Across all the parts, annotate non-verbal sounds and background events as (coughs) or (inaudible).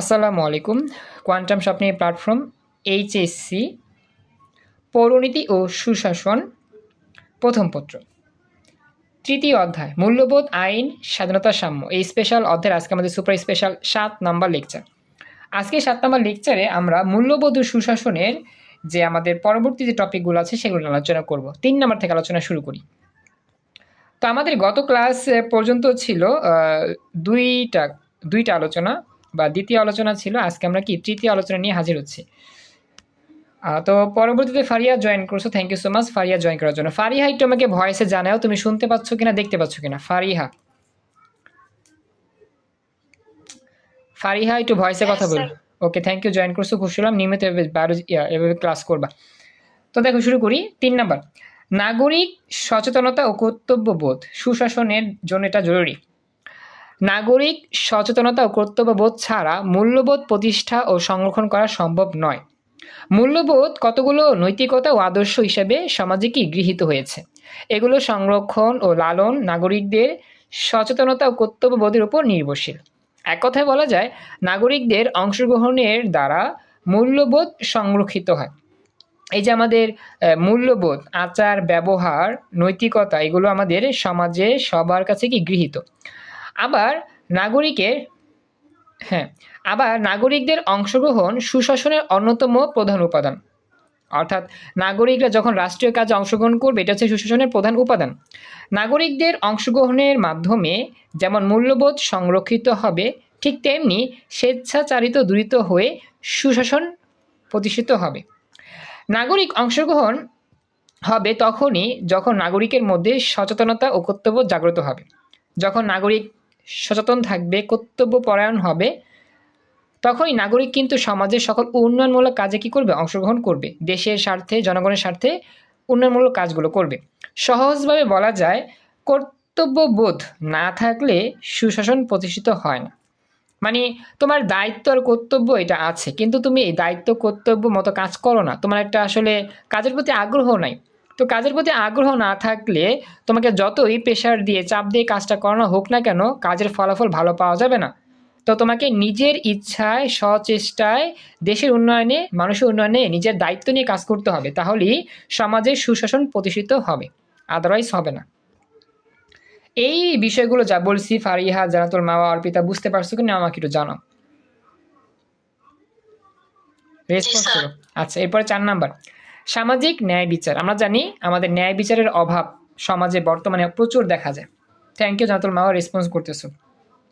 আসসালামু আলাইকুম। কোয়ান্টাম স্বপ্নের প্ল্যাটফর্ম এইচএসসি, পৌরনীতি ও সুশাসন, প্রথম পত্র। তৃতীয় অধ্যায়, মূল্যবোধ, আইন, স্বাধীনতা, সাম্য। এই স্পেশাল অধ্যায়ের আজকে আমাদের সুপার স্পেশাল সাত নম্বর লেকচার আজকে সাত নম্বর লেকচারে আমরা মূল্যবোধ ও সুশাসনের যে আমাদের পরবর্তী যে টপিকগুলো আছে, সেগুলো আলোচনা করব। তিন নম্বর থেকে আলোচনা শুরু করি। তো আমাদের গত ক্লাস পর্যন্ত ছিল দুইটা দুইটা আলোচনা। বা দ্বিতীয় আলোচনা ছিল আজকে আমরা কি তৃতীয় আলোচনা নিয়ে হাজির হচ্ছি। তো পরবর্তীতে ফারিয়া জয়েন করছ thank you so much Faria join করার জন্য। ফারিহা একটু আমাকে ভয়েসে জানাও তুমি শুনতে পাচ্ছ কিনা দেখতে পাচ্ছ কিনা। ফারিহা। ফারিহা একটু ভয়েসে কথা বলো। ওকে থ্যাংক ইউ জয়েন করছ খুশি হলাম। নিয়মিত এভাবে এভাবে ক্লাস করবা। তো দেখো শুরু করি। তিন নাম্বার। নাগরিক সচেতনতা ও কর্তব্যবোধ সুশাসনের জন্য এটা জরুরি। নাগরিক সচেতনতা ও কর্তব্যবোধ ছাড়া মূল্যবোধ প্রতিষ্ঠা ও সংরক্ষণ করা সম্ভব নয়। মূল্যবোধ কতগুলো নৈতিকতা ও আদর্শ হিসেবে সমাজে কি গৃহীত হয়েছে? এগুলো সংরক্ষণ ও লালন নাগরিকদের সচেতনতা ও কর্তব্যবোধের উপর নির্ভরশীল। এক কথায় বলা যায়, নাগরিকদের অংশগ্রহণের দ্বারা মূল্যবোধ সংরক্ষিত হয়। এই যে আমাদের মূল্যবোধ, আচার, ব্যবহার, নৈতিকতা, এগুলো আমাদের সমাজে সবার কাছে কি গৃহীত? আবার নাগরিকের হ্যাঁ আবার নাগরিকদের অংশগ্রহণ সুশাসনের অন্যতম প্রধান উপাদান। অর্থাৎ নাগরিকরা যখন রাষ্ট্রীয় কাজে অংশগ্রহণ করবে, এটা হচ্ছে সুশাসনের প্রধান উপাদান। নাগরিকদের অংশগ্রহণের মাধ্যমে যেমন মূল্যবোধ সংরক্ষিত হবে, ঠিক তেমনি স্বেচ্ছাচারিত দূরিত হয়ে সুশাসন প্রতিষ্ঠিত হবে। নাগরিক অংশগ্রহণ হবে তখনই যখন নাগরিকের মধ্যে সচেতনতা ও কর্তব্য জাগ্রত হবে। যখন নাগরিক সচেতন থাকবে কর্তব্য পরায়ণ হবে। তখনই নাগরিক কিন্তু সমাজের সকল উন্নয়নমূলক কাজে কি করবে? অংশগ্রহণ করবে। দেশের স্বার্থে, জনগণের স্বার্থে উন্নয়নমূলক কাজগুলো করবে। সহজভাবে বলা যায়, কর্তব্যবোধ না থাকলে সুশাসন প্রতিষ্ঠিত হয় না। মানে তোমার দায়িত্ব আর কর্তব্য এটা আছে, কিন্তু তুমি এই দায়িত্ব, কর্তব্য মতো কাজ করো না। তোমার একটা আসলে কাজের প্রতি আগ্রহ নাই। তো কাজের প্রতি আগ্রহ না থাকলে তোমাকে যতই প্রেশার দিয়ে চাপ দিয়ে কাজটা করানো হোক না কেন কাজের ফলাফল ভালো পাওয়া যাবে না। তো তোমাকে নিজের ইচ্ছায় সচেষ্টায় দেশের উন্নয়নে মানুষের উন্নয়নে নিজের দায়িত্ব নিয়ে কাজ করতে হবে তাহলেই সমাজের সুশাসন প্রতিষ্ঠিত হবে আদারওয়াইজ হবে না। এই বিষয়গুলো যা বলছি ফারিহা জানাতুল মাওয়া অর্পিতা বুঝতে পারছ কিনা আমাকে একটু জানাও। রেসপন্স করো। আচ্ছা এরপরে চার নাম্বার। সামাজিক ন্যায় বিচার। আমরা জানি আমাদের ন্যায় বিচারের অভাব সমাজে বর্তমানে প্রচুর দেখা যায়। Thank you Jannatul Mawa response করতেছো।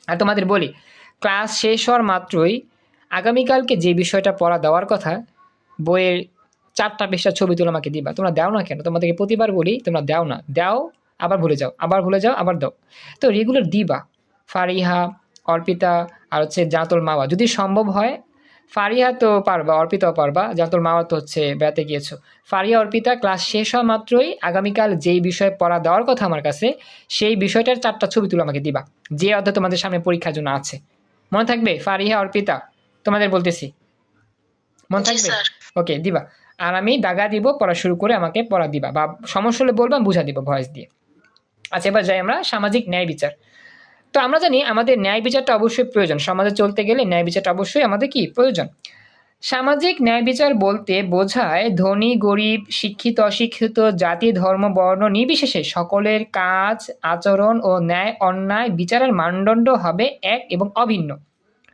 আর তোমাদের বলি ক্লাস শেষ হওয়ার মাত্রই আগামীকালকে যে বিষয়টা পড়া দেওয়ার কথা, বইয়ের চারটা পৃষ্ঠা ছবি তুলে আমাকে দিবা। তোমরা দাও না কেন? তোমাদেরকে প্রতিবার বলি, তোমরা দাও না। দাও, আবার ভুলে যাও, আবার ভুলে যাও, আবার দাও। তো রেগুলার দিবা। ফারিহা, অর্পিতা, আর হচ্ছে জাতুল মাওয়া। যদি সম্ভব হয় ফারিহা তো পারবা অর্পিতাও পারবা যা তোর মাওয়া তো হচ্ছে বেড়াতে গিয়েছো। ফারিয়া অর্পিতা ক্লাস শেষ হওয়া মাত্রই আগামীকাল যেই বিষয়ে পড়া দেওয়ার কথা আমার কাছে সেই বিষয়টার চারটা ছবি তুলে আমাকে দিবা যে অধ্যায় তোমাদের সামনে পরীক্ষার জন্য আছে। মনে থাকবে? ফারিহা অর্পিতা তোমাদের বলতেছি। মনে থাকবে? ওকে দিবা। আর আমি দাগা দিব পড়া শুরু করে আমাকে পড়া দিবা বা সমস্যা হলে বলবা বুঝা দিব ভয়েস দিয়ে। আচ্ছা এবার যাই আমরা সামাজিক ন্যায় বিচার। তো আমরা জানি আমাদের ন্যায় বিচারটা অবশ্যই প্রয়োজন। সমাজে চলতে গেলে ন্যায় বিচারটা অবশ্যই আমাদের কি? প্রয়োজন। সামাজিক ন্যায় বিচার বলতে বোঝায় ধনী, গরিব, শিক্ষিত, অশিক্ষিত, জাতি, ধর্ম, বর্ণ নির্বিশেষে সকলের কাজ, আচরণ ও ন্যায় অন্যায় বিচারের মানদণ্ড হবে এক এবং অভিন্ন।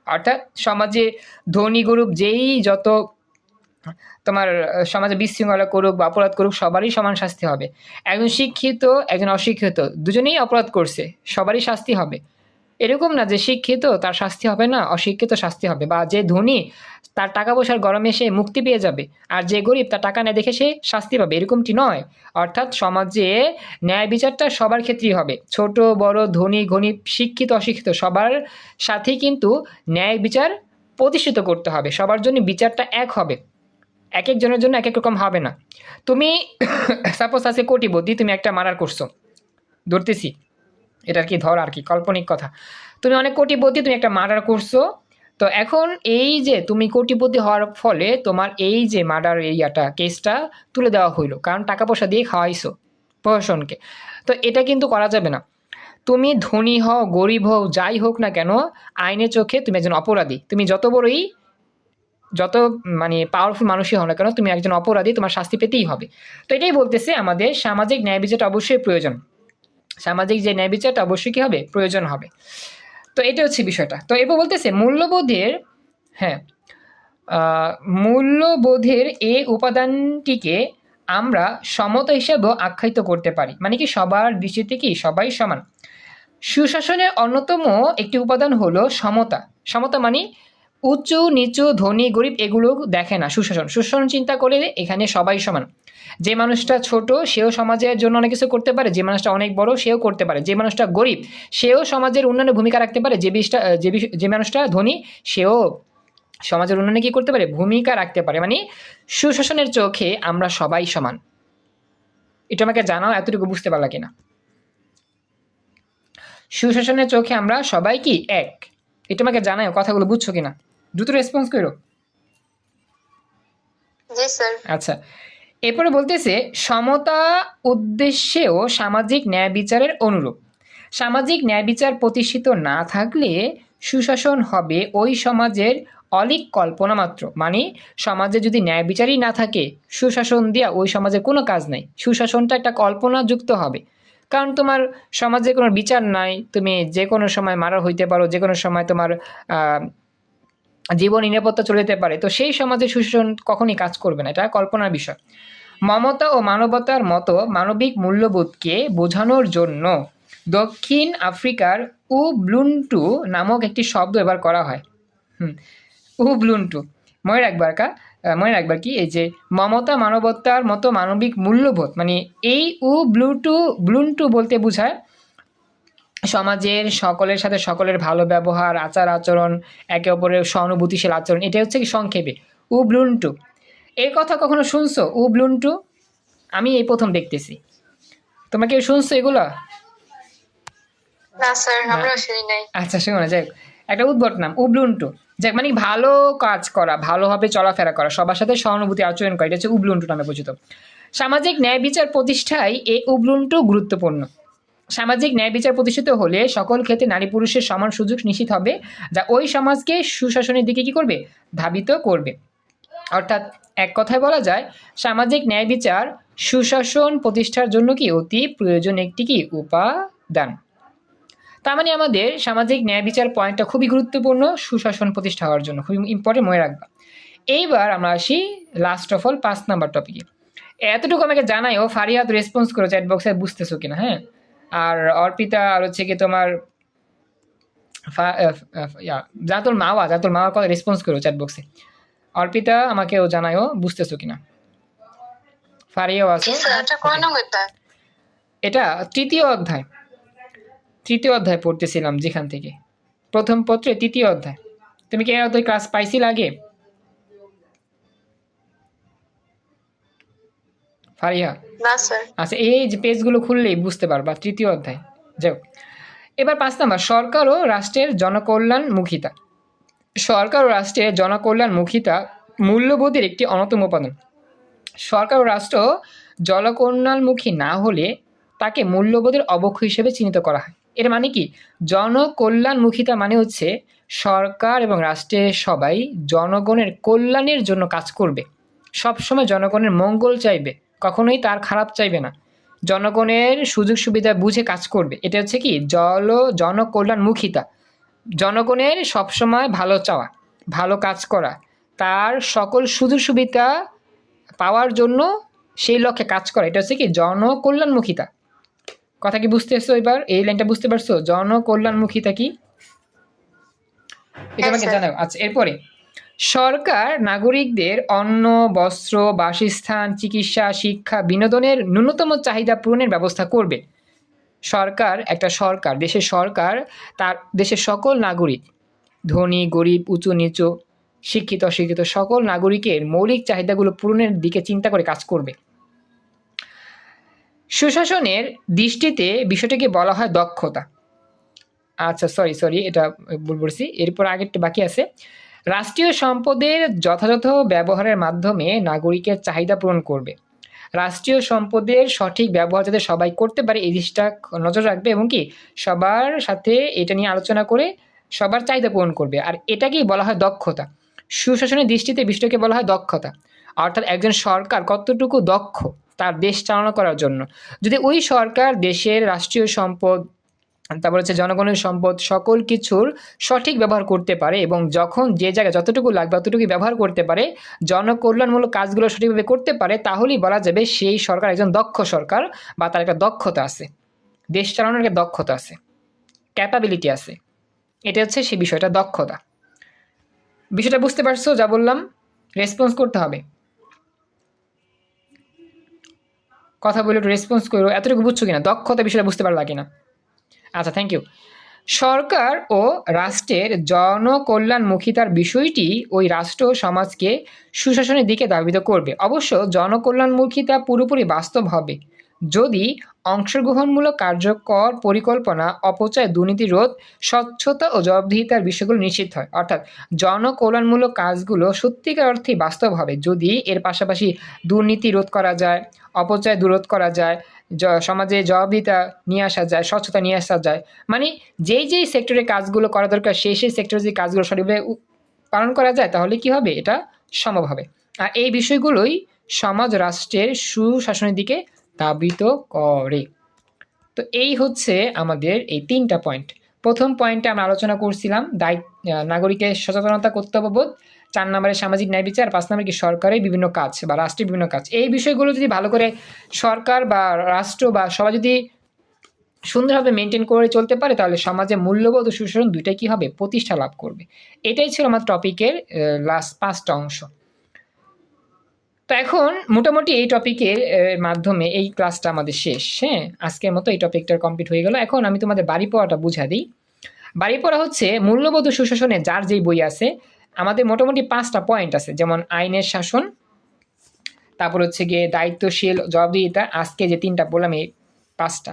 অর্থাৎ সমাজে ধনী, গরিব যেই যত তোমার সমাজে বিশৃঙ্খলা করুক বা অপরাধ করুক, সবারই সমান শাস্তি হবে। একজন শিক্ষিত, একজন অশিক্ষিত, দুজনেই অপরাধ করছে, সবারই শাস্তি হবে। এরকম না যে শিক্ষিত, তার শাস্তি হবে না, অশিক্ষিত শাস্তি হবে বা যে ধনী, তার টাকা পয়সার গরমে সে মুক্তি পেয়ে যাবে আর যে গরিব, তার টাকা না দেখে সে শাস্তি পাবে। এরকমটি নয়। অর্থাৎ সমাজে ন্যায় বিচারটা সবার ক্ষেত্রেই হবে। ছোট, বড়, ধনী গণিব শিক্ষিত, অশিক্ষিত, সবার সাথেই কিন্তু ন্যায় বিচার প্রতিষ্ঠিত করতে হবে। সবার জন্য বিচারটা এক হবে। এক একজনের জন্য এক এক রকম হবে না। তুমি (coughs) সাপোজ আছে কোটিপতি, তুমি একটা মার্ডার করছ। ধরতেছি। এটা আর কি ধর আর কি, কাল্পনিক কথা। তুমি অনেক কোটিপতি, তুমি একটা মার্ডার করছ। তো এখন এই যে তুমি কোটিপতি হওয়ার ফলে তোমার এই যে মার্ডার এইয়াটা কেসটা তুলে দেওয়া হইল। কারণ টাকা পয়সা দিয়ে খাওয়াইছো প্রশাসনকে। তো এটা কিন্তু করা যাবে না। তুমি ধনী হও, গরিব হও, যাই হোক না কেন, আইনের চোখে তুমি একজন অপরাধী। তুমি যত বড়ই যত মানে পাওয়ারফুল মানুষই হও না কেন, তুমি একজন অপরাধী, তোমার শাস্তি পেতেই হবে। তো এটাই বলতেছে আমাদের সামাজিক ন্যায় বিচারটা অবশ্যই প্রয়োজন। সামাজিক যে ন্যায় বিচারটা অবশ্যই কী হবে? প্রয়োজন হবে। তো এটা হচ্ছে বিষয়টা। তো এবার বলতেছে, মূল্যবোধের হ্যাঁ মূল্যবোধের এই উপাদানটিকে আমরা সমতা হিসাবেও আখ্যায়িত করতে পারি। মানে কি, সবার দৃষ্টিতে কি? সবাই সমান। সুশাসনের অন্যতম একটি উপাদান হলো সমতা। সমতা মানে উঁচু নিচু ধনী, গরিব এগুলো দেখে না, সুশাসন। সুশাসন চিন্তা করে এখানে সবাই সমান। যে মানুষটা ছোট, সেও সমাজের জন্য অনেক কিছু করতে পারে। যে মানুষটা অনেক বড়, সেও করতে পারে। যে মানুষটা গরিব, সেও সমাজের উন্নয়নে ভূমিকা রাখতে পারে। যে বিষটা যে যে মানুষটা ধনী, সেও সমাজের উন্নয়নে কী করতে পারে? ভূমিকা রাখতে পারে। মানে সুশাসনের চোখে আমরা সবাই সমান। এটা আমাকে জানাও, এতটুকু বুঝতে পারলা কিনা? সুশাসনের চোখে আমরা সবাই কি? এক। এটা আমাকে জানাও, কথাগুলো বুঝছ কিনা? দ্রুত রেসপন্স করো। আচ্ছা। এরপরে বলতেছে সমতা উদ্দেশ্যেও সামাজিক ন্যায় বিচারের অনুরূপ। সামাজিক ন্যায় বিচার প্রতিষ্ঠিত না থাকলে সুশাসন হবে ওই সমাজের অলিক কল্পনা মাত্র। মানে সমাজে যদি ন্যায় বিচারই না থাকে সুশাসন দিয়া ওই সমাজের কোনো কাজ নাই। সুশাসনটা একটা কল্পনাযুক্ত হবে। কারণ তোমার সমাজে কোনো বিচার নাই তুমি যে কোনো সময় মারা হইতে পারো যে কোনো সময় তোমার জীবন নিরাপত্তা চলে যেতে পারে। তো সেই সমাজে সুশাসন কখনই কাজ করবে না, এটা কল্পনার বিষয়। মমতা ও মানবতার মতো মানবিক মূল্যবোধকে বোঝানোর জন্য দক্ষিণ আফ্রিকার উবলুন্টু নামক একটি শব্দ এবার করা হয়। হুম, উবলুন্টু। মনে রাখবার কা মনে রাখবার কি, এই যে মমতা মানবতার মতো মানবিক মূল্যবোধ মানে এই উ ব্লুটু ব্লুন্টু বলতে বোঝায় সমাজের সকলের সাথে সকলের ভালো ব্যবহার আচার আচরণ একে অপরের সহানুভূতিশীল আচরণ এটা হচ্ছে কি সংক্ষেপে। উ ব্লুন্টু এর কথা কখনো শুনছো? উ ব্লুন্টু আমি এই প্রথম দেখতেছি। তোমরা কেউ শুনছো এগুলো? আচ্ছা শোনো যাই একটা উদ্ভট নাম উবলুন্টু। যাক মানে ভালো কাজ করা ভালোভাবে চলাফেরা করা সবার সাথে সহানুভূতি আচরণ করা এটা হচ্ছে উবলুন্টু নামে পরিচিত। সামাজিক ন্যায় বিচার প্রতিষ্ঠায় এই উবলুন্টু গুরুত্বপূর্ণ। সামাজিক ন্যায় বিচার প্রতিষ্ঠিত হলে সকল ক্ষেত্রে নারী পুরুষের সমান সুযোগ নিশ্চিত হবে, যা ওই সমাজকে সুশাসনের দিকে কি করবে? ধাবিত করবে। অর্থাৎ এক কথায় বলা যায়, সামাজিক ন্যায় বিচার সুশাসন প্রতিষ্ঠার জন্য কি অতি প্রয়োজন একটি কি উপাদান? তার মানে আমাদের সামাজিক ন্যায় বিচার পয়েন্টটা খুবই গুরুত্বপূর্ণ, সুশাসন প্রতিষ্ঠা হওয়ার জন্য খুবই ইম্পর্টেন্ট মনে রাখবা। এইবার আমরা আসি লাস্ট অফ অল পাঁচ নাম্বার টপিকে এতটুকু আমাকে জানাইও ফারিয়াত রেসপন্স করো চ্যাট বক্সে বুঝতেছো কিনা হ্যাঁ? আর অর্পিতা আর হচ্ছে কি তোমার যা মাওয়া যা মাওয়ার কথা রেসপন্স করো চ্যাট বক্সে অর্পিতা আমাকেও জানাইও বুঝতেছো কিনা? ফারিয়াও আছো। এটা এটা তৃতীয় অধ্যায়। তৃতীয় অধ্যায় পড়তেছিলাম যেখান থেকে। প্রথম পত্রে তৃতীয় অধ্যায়। তুমি কি এই অধ্যায় ক্লাস পাইছিল আগে? না স্যার। আচ্ছা এই যে পেজগুলো খুললেই বুঝতে পারবা তৃতীয় অধ্যায়। যাই হোক। এবার পাঁচ নাম্বার সরকার ও রাষ্ট্রের জনকল্যাণমুখিতা। সরকার ও রাষ্ট্রের জনকল্যাণমুখিতা মূল্যবোধের একটি অন্যতম উপাদান। সরকার ও রাষ্ট্র জনকল্যাণমুখী না হলে তাকে মূল্যবোধের অবক্ষ হিসেবে চিহ্নিত করা হয়। এর মানে কি? জনকল্যাণমুখিতা মানে হচ্ছে সরকার এবং রাষ্ট্রের সবাই জনগণের কল্যাণের জন্য কাজ করবে। সবসময় জনগণের মঙ্গল চাইবে। কখনোই তার খারাপ চাইবে না। জনগণের সুযোগ সুবিধা বুঝে কাজ করবে। এটা হচ্ছে কি? জল জনকল্যাণমুখিতা। জনগণের সবসময় ভালো চাওয়া ভালো কাজ করা তার সকল সুযোগ সুবিধা পাওয়ার জন্য সেই লক্ষ্যে কাজ করা। এটা হচ্ছে কি? জনকল্যাণমুখিতা। কথা কি বুঝতেছো এবার? এই লাইনটা বুঝতে পারছ? জনকল্যাণমুখিতা কি? এটা হ্যাঁ, আমাকে জানাও। আচ্ছা এরপরে? সরকার নাগরিকদের অন্ন, বস্ত্র, বাসস্থান, চিকিৎসা, শিক্ষা, বিনোদনের ন্যূনতম চাহিদা পূরণের ব্যবস্থা করবে। সরকার একটা সরকার, দেশের সরকার, তার দেশের সকল নাগরিক, ধনী, গরিব, উঁচু, নিচু, শিক্ষিত, অশিক্ষিত সকল নাগরিকের মৌলিক চাহিদাগুলো পূরণের দিকে চিন্তা করে কাজ করবে। সুশাসনের দৃষ্টিতে বিষয়টিকে বলা হয় দক্ষতা। আচ্ছা সরি সরি এটা বলছি। এরপর আগেরটা বাকি আছে। রাষ্ট্রীয় সম্পদের যথাযথ ব্যবহারের মাধ্যমে নাগরিকের চাহিদা পূরণ করবে। রাষ্ট্রীয় সম্পদের সঠিক ব্যবহার যাতে সবাই করতে পারে, এই জিনিসটা নজর রাখবে এবং কি সবার সাথে এটা নিয়ে আলোচনা করে সবার চাহিদা পূরণ করবে। আর এটাকেই বলা হয় দক্ষতা। সুশাসনের দৃষ্টিতে বিষয়টাকে বলা হয় দক্ষতা। অর্থাৎ একজন সরকার কতটুকু দক্ষ, তার দেশ চালনা করার জন্য। যদি ওই সরকার দেশের রাষ্ট্রীয় সম্পদ তারপর হচ্ছে জনগণের সম্পদ সকল কিছুর সঠিক ব্যবহার করতে পারে এবং যখন যে জায়গায় যতটুকু লাগবে ততটুকু ব্যবহার করতে পারে, জনকল্যাণমূলক কাজগুলো সঠিকভাবে করতে পারে, তাহলেই বলা যাবে সেই সরকার একজন দক্ষ সরকার বা তার একটা দক্ষতা আছে। দেশ চালানোর একটা দক্ষতা আছে। ক্যাপাবিলিটি আছে। এটা হচ্ছে সেই বিষয়টা, দক্ষতা। বিষয়টা বুঝতে পারছ যা বললাম? রেসপন্স করতে হবে। কথা বলে একটু রেসপন্স করো। এতটুকু বুঝছ কিনা? দক্ষতা বিষয়টা বুঝতে পারলা কিনা? আচ্ছা থ্যাংক ইউ সরকার ও রাষ্ট্রের জনকল্যাণমুখিতার বিষয়টি ওই রাষ্ট্র সমাজকে সুশাসনের দিকে ধাবিত করবে। অবশ্য জনকল্যাণমুখিতা পুরোপুরি বাস্তব হবে। যদি অংশগ্রহণমূলক কার্যকর পরিকল্পনা, অপচয়, দুর্নীতি রোধ, স্বচ্ছতা ও জবাবদিহিতার বিষয়গুলো নিশ্চিত হয়। অর্থাৎ জনকল্যাণমূলক কাজগুলো সত্যিকার অর্থে বাস্তব হবে। যদি এর পাশাপাশি দুর্নীতি রোধ করা যায়, অপচয় দূরোধ করা যায় সমাজে জবাবদিহিতা নিয়ে আসা যায়, স্বচ্ছতা নিয়ে আসা যায়। মানে যেই যেই সেক্টরে কাজগুলো করা দরকার, সেই সেই সেক্টরে যে কাজগুলো সঠিকভাবে পালন করা যায়, তাহলে কি হবে? এটা সম্ভব হবে। আর এই বিষয়গুলোই সমাজ, রাষ্ট্রের সুশাসনের দিকে ধাবিত করে। তো এই হচ্ছে আমাদের এই তিনটা পয়েন্ট প্রথম পয়েন্টে আমরা আলোচনা করছিলাম দায়িত্ব নাগরিকের সচেতনতা কর্তব্যবোধ। চার নম্বরে সামাজিক ন্যায় বিচার, পাঁচ নম্বরে কি সরকারের বিভিন্ন কাজ বা রাষ্ট্রের বিভিন্ন কাজ। এই বিষয়গুলো যদি ভালো করে সরকার বা রাষ্ট্র বা সবাই যদি সুন্দরভাবে মেনটেন করে চলতে পারে, তাহলে সমাজে মূল্যবোধ ও সুশাসন দুইটাই কি হবে? প্রতিষ্ঠা লাভ করবে। এটাই ছিল আমার টপিকের লাস্ট পাঁচটা অংশ। তো এখন মোটামুটি এই টপিকের মাধ্যমে এই ক্লাসটা আমাদের শেষ। হ্যাঁ আজকের মতো এই টপিকটা কমপ্লিট হয়ে গেল। এখন আমি তোমাদের বাড়ি পড়াটা বুঝা দিই। বাড়ি পড়া হচ্ছে মূল্যবোধ সুশাসনে যার যেই বই আছে আমাদের মোটামুটি পাঁচটা পয়েন্ট আছে, যেমন আইনের শাসন, তারপর হচ্ছে গিয়ে দায়িত্বশীল, জবাবদিহিতা, আজকে যে তিনটা বললাম, এই পাঁচটা।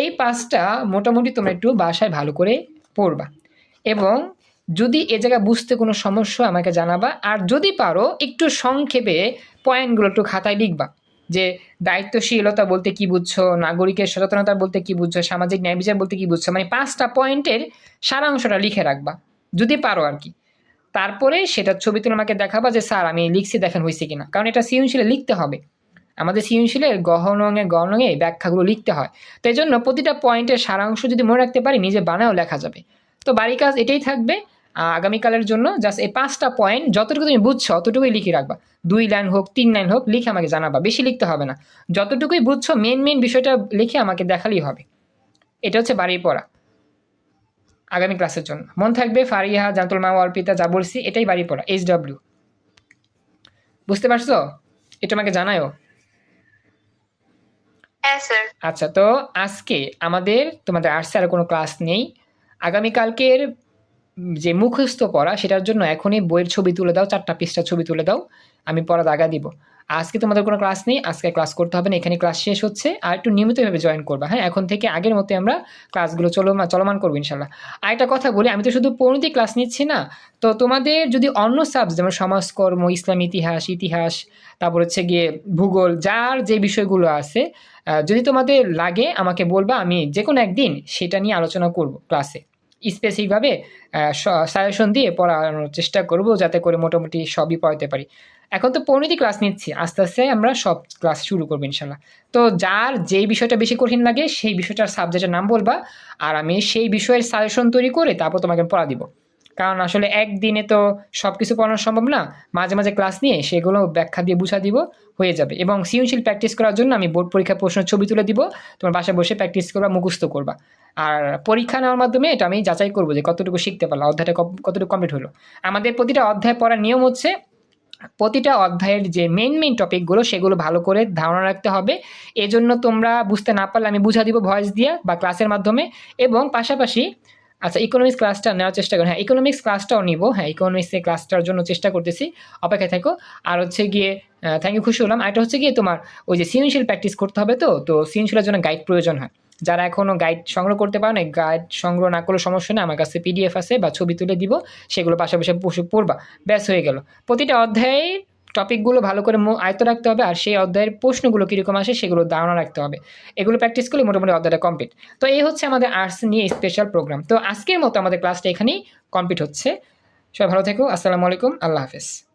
এই পাঁচটা মোটামুটি তোমরা একটু বাসায় ভালো করে পড়বা এবং যদি এ জায়গায় বুঝতে কোনো সমস্যা, আমাকে জানাবা। আর যদি পারো, একটু সংক্ষেপে পয়েন্টগুলো একটু খাতায় লিখবা যে দায়িত্বশীলতা বলতে কি বুঝছ, নাগরিকের সচেতনতা বলতে কি বুঝছ, সামাজিক ন্যায় বিচার বলতে কি বুঝছ মানে পাঁচটা পয়েন্টের সারাংশটা লিখে রাখবা, যদি পারো আর কি। তারপরে সেটা ছবি তুলে আমাকে দেখাবা যে, স্যার, আমি লিখছি, দেখেন হয়েছে কিনা। কারণ এটা সৃজনশীলে লিখতে হবে। আমাদের সৃজনশীলের গহনঙে গহনঙে ব্যাখ্যাগুলো লিখতে হয়। তো এই জন্য প্রতিটা পয়েন্টের সারাংশ যদি মনে রাখতে পারি নিজে বানাও লেখা যাবে। তো বাড়ি কাজ এটাই থাকবে। আগামীকালের জন্য জাস্ট এই পাঁচটা পয়েন্ট, যতটুকু তুমি বুঝছ, অতটুকুই লিখে রাখবা। দুই লাইন হোক, তিন লাইন হোক, লিখে আমাকে জানাবা। বেশি লিখতে হবে না। যতটুকুই বুঝছ মেন মেন বিষয়টা লিখে আমাকে দেখালেই হবে। এটা হচ্ছে বাড়ির পড়া। আগামী ক্লাসের জন্য। মন থাকবে ফারিহা জান্তুল মা অর্পিতা যা বলছি এটাই বাড়ি পড়া এইচ ডাব্লিউ বুঝতে পারছ? এটা আমাকে জানায়ও। হ্যাঁ আচ্ছা তো আজকে আমাদের তোমাদের আর্টসে আর কোনো ক্লাস নেই। আগামীকালকের যে মুখস্থ পড়া সেটার জন্য এখনই বইয়ের ছবি তুলে দাও চারটা পৃষ্ঠা ছবি তুলে দাও। আমি পড়া দাগা দিব। আজকে তোমাদের কোনো ক্লাস নেই, আজকে ক্লাস করতে হবে না এখানে ক্লাস শেষ হচ্ছে, আর একটু নিয়মিতভাবে জয়েন করবা। হ্যাঁ এখন থেকে আগের মতো আমরা ক্লাসগুলো চলমান চলমান করব ইনশাল্লাহ। আর একটা কথা বলি, আমি তো শুধু পরিণতি ক্লাস নিচ্ছি না, তো তোমাদের যদি অন্য সাবজেক্ট যেমন সমাজকর্ম, ইসলাম, ইতিহাস ইতিহাস, তারপর হচ্ছে গিয়ে ভূগোল, যার যে বিষয়গুলো আছে যদি তোমাদের লাগে, আমাকে বলবা, আমি যে কোনো একদিন সেটা নিয়ে আলোচনা করব ক্লাসে স্পেসিফিকভাবে সাজেশন দিয়ে পড়ানোর চেষ্টা করব যাতে করে মোটামুটি সবই পড়াতে পারি। এখন তো পনেরোটি ক্লাস নিচ্ছি। আস্তে আস্তে আমরা সব ক্লাস শুরু করব ইনশাল্লাহ তো যার যেই বিষয়টা বেশি কঠিন লাগে, সেই বিষয়টার সাবজেক্টের নাম বলবা। আর আমি সেই বিষয়ের সাজেশন তৈরি করে তারপর তোমাকে পড়া দিব। কারণ আসলে একদিনে তো সব কিছু পড়ানো সম্ভব না। মাঝে মাঝে ক্লাস নিয়ে সেগুলো ব্যাখ্যা দিয়ে বুঝা দিব, হয়ে যাবে। এবং সৃজনশীল প্র্যাকটিস করার জন্য আমি বোর্ড পরীক্ষা প্রশ্ন ছবি তুলে দিব, তোমার বাসায় বসে প্র্যাকটিস করবা, মুখস্থ করবা। আর পরীক্ষা নেওয়ার মাধ্যমে এটা আমি যাচাই করব যে কতটুকু শিখতে পারলাম, অধ্যায়টা কত- কতটুকু কমপ্লিট হলো। আমাদের প্রতিটা অধ্যায় পড়ার নিয়ম হচ্ছে, প্রতিটা অধ্যায়ের যে মেন মেন টপিকগুলো সেগুলো ভালো করে ধারণা রাখতে হবে। এজন্য তোমরা বুঝতে না পারলে আমি বুঝা দিব ভয়েস দিয়ে বা ক্লাসের মাধ্যমে। এবং পাশাপাশি আচ্ছা ইকোনমিক্স ক্লাসটা নেওয়ার চেষ্টা করুন। হ্যাঁ ইকোনমিক্স ক্লাসটাও নিব। হ্যাঁ ইকোনমিক্সের ক্লাসটার জন্য চেষ্টা করতেছি। অপেক্ষায় থাকো। আর হচ্ছে গিয়ে থ্যাংক ইউ খুশি হলাম। আর এটা হচ্ছে গিয়ে তোমার ওই যে সৃজনশীল প্র্যাকটিস করতে হবে তো? তো সৃজনশীলের জন্য গাইড প্রয়োজন হয়। যারা এখনও গাইড সংগ্রহ করতে পারে না গাইড সংগ্রহ না করলে সমস্যা নেই। আমার কাছে পিডিএফ আছে বা ছবি তুলে দিব। সেগুলো পাশাপাশি পড়বা। ব্যাস হয়ে গেল। প্রতিটা অধ্যায়ে টপিকগুলো ভালো করে আয়ত্ত রাখতে হবে আর সেই অধ্যায়ের প্রশ্নগুলো কীরকম আসে সেগুলো ধারণা রাখতে হবে। এগুলো প্র্যাকটিস করলে মোটামুটি অধ্যায়টা কমপ্লিট তো এই হচ্ছে আমাদের আর্টস নিয়ে স্পেশাল প্রোগ্রাম তো আজকের মতো আমাদের ক্লাসটা এখানেই কমপ্লিট হচ্ছে। সবাই ভালো থেকো। আসসালামু আলাইকুম। আল্লাহ হাফেজ।